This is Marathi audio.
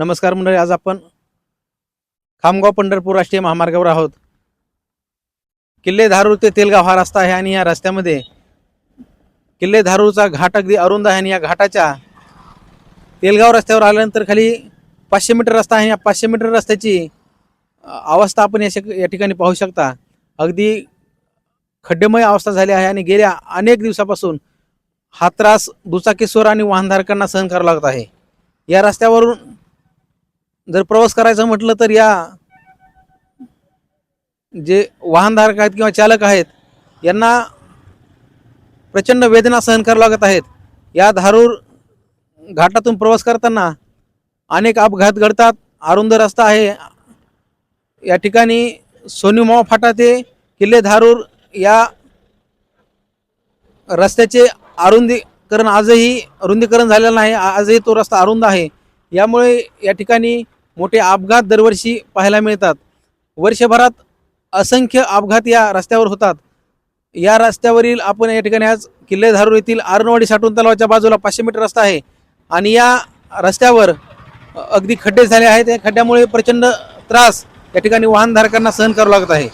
नमस्कार मंडळी आज आपण खामगाव पंढरपूर राष्ट्रीय महामार्गावर आहोत. किल्ले धारूर ते तेलगाव हा रस्ता आहे आणि या रस्त्यामध्ये किल्ले धारूरचा घाट अगदी अरुंद आहे आणि या घाटाच्या तेलगाव रस्त्यावर आल्यानंतर खाली पाचशे मीटर रस्ता आहे. या पाचशे मीटर रस्त्याची अवस्था आपण या या ठिकाणी पाहू शकता. अगदी खड्डेमय अवस्था झाली आहे आणि गेल्या अनेक दिवसापासून हा त्रास दुचाकीस्वर आणि वाहनधारकांना सहन करावा लागत आहे. या रस्त्यावरून जर प्रवास करायचं म्हटलं तर या जे वाहनधारक आहेत किंवा चालक आहेत यांना प्रचंड वेदना सहन करावं लागत आहेत. या धारूर घाटातून प्रवास करताना अनेक अपघात घडतात. अरुंद रस्ता आहे. या ठिकाणी सोनीमावा फाटा ते किल्ले धारूर या रस्त्याचे अरुंदीकरण आजही रुंदीकरण झालेलं नाही. आजही तो रस्ता अरुंद आहे. यामुळे या ठिकाणी मोठे अपघात दरवर्षी पाहायला मिळतात. वर्षभरात असंख्य अपघात या रस्त्यावर होतात. या रस्त्यावरील आपण या ठिकाणी आज किल्ले धारूर येथील आरणवाडी साठून तलावाच्या बाजूला पाचशे मीटर रस्ता आहे आणि या रस्त्यावर अगदी खड्डे झाले आहेत. या खड्ड्यामुळे प्रचंड त्रास या ठिकाणी वाहनधारकांना सहन करावा लागत आहे.